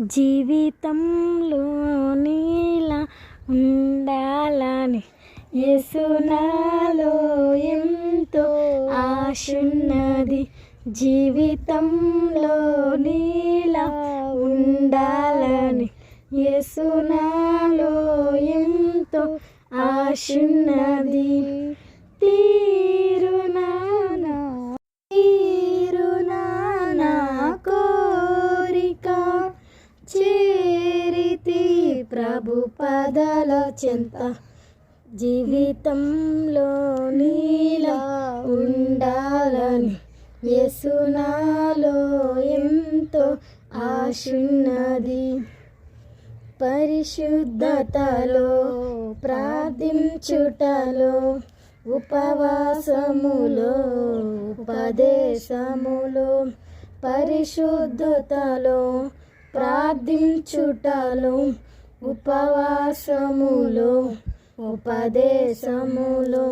జీవితంలో నీలా ఉండాలని యేసునాలో ఎంతో ఆశున్నది. జీవితంలో నీలా ఉండాలని యేసునాలో ఎంతో ఆశున్నది. తీ ప్రభు పదల చెంత జీవితంలో నీలా ఉండాలని యసునాలో ఎంతో ఆశున్నది. పరిశుద్ధతలో ప్రార్థించుటలో ఉపవాసములో ఉపదేశములో పరిశుద్ధతలో ప్రార్థించుటలో ఉపవాసములో ఉపదేశములో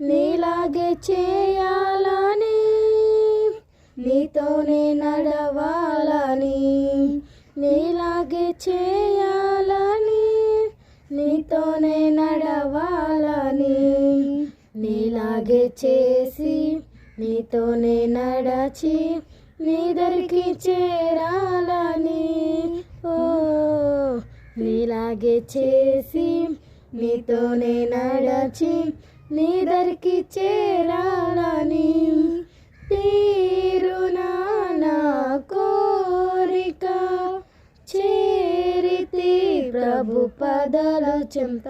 నీలాగే చేయాలని నీతోనే నడవాలని నీలాగే చేయాలని నీతోనే నడవాలని నీలాగే చేసి నీతోనే నడచి నీ దరికి చేరాలని ఓ నీలాగే చేసి నీతోనే నడచి నీ దరికి చేరాలని తీరు నా కోరిక. చేరితి ప్రభు పదల చెంత.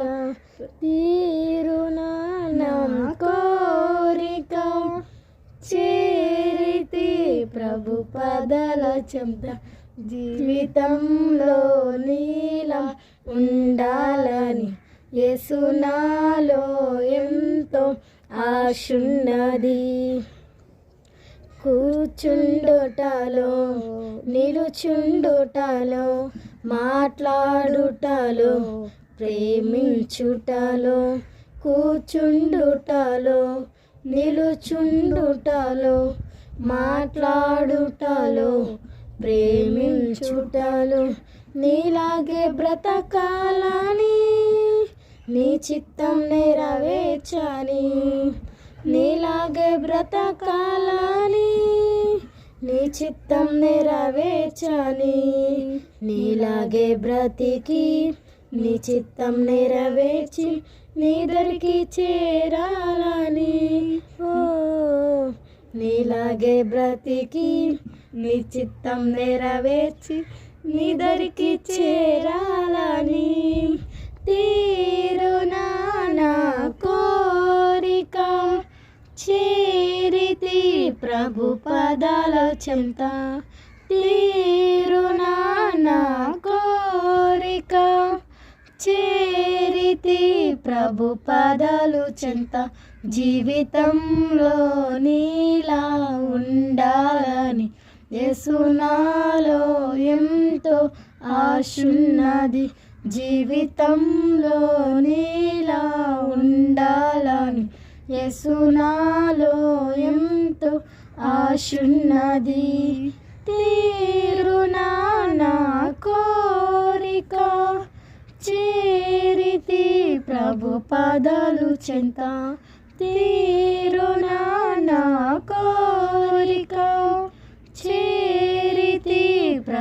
తీరు నా కోరిక. చేరితి ప్రభు పదల చెంత. జీవితంలో నీలా ఉండాలని యేసునాలో ఎంతో ఆశున్నది. కూర్చుండుటలో నిలుచుండుటలో మాట్లాడుటలో ప్రేమించుటలో కూర్చుండుటలో నిలుచుండుటలో మాట్లాడుటలో ప్రేమించుటలు నీలాగే బ్రతకాలని నీ చిత్తం నెరవేర్చాలి. నీలాగే బ్రతకాలని నీ చిత్తం నెరవేర్చని నీలాగే బ్రతికి నీ చిత్తం నెరవేర్చి నీదరికి చేరాలని. ఓ నీలాగే బ్రతికి నీ చిత్తం నెరవేర్చి నీ దరికి చేరాలని తీరు నానా కోరిక. చేరితి ప్రభు పదాల చెంత. తీరు నా కోరిక. చేరితి ప్రభు పదాలు చెంత. జీవితంలో నీలా ఉండాలని యేసునాలో ఎంతో ఆశున్నది. జీవితంలో నీలా ఉండాలని యేసునాలో ఎంతో ఆశున్నది. తీరునా నా కోరిక చేరితి ప్రభు పదాలు చెంత. తీ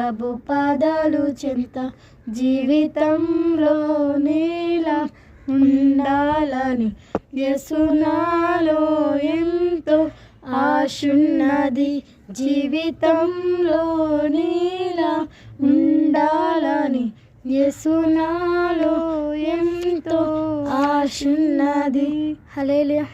ప్రభు పదాలు చెంత జీవితంలో నీలా ఉండాలని యసునాలో ఎంతో ఆశున్నది జీవితంలో నీలా ఉండాలని యసునాలో ఎంతో ఆశున్నది. హలేలియా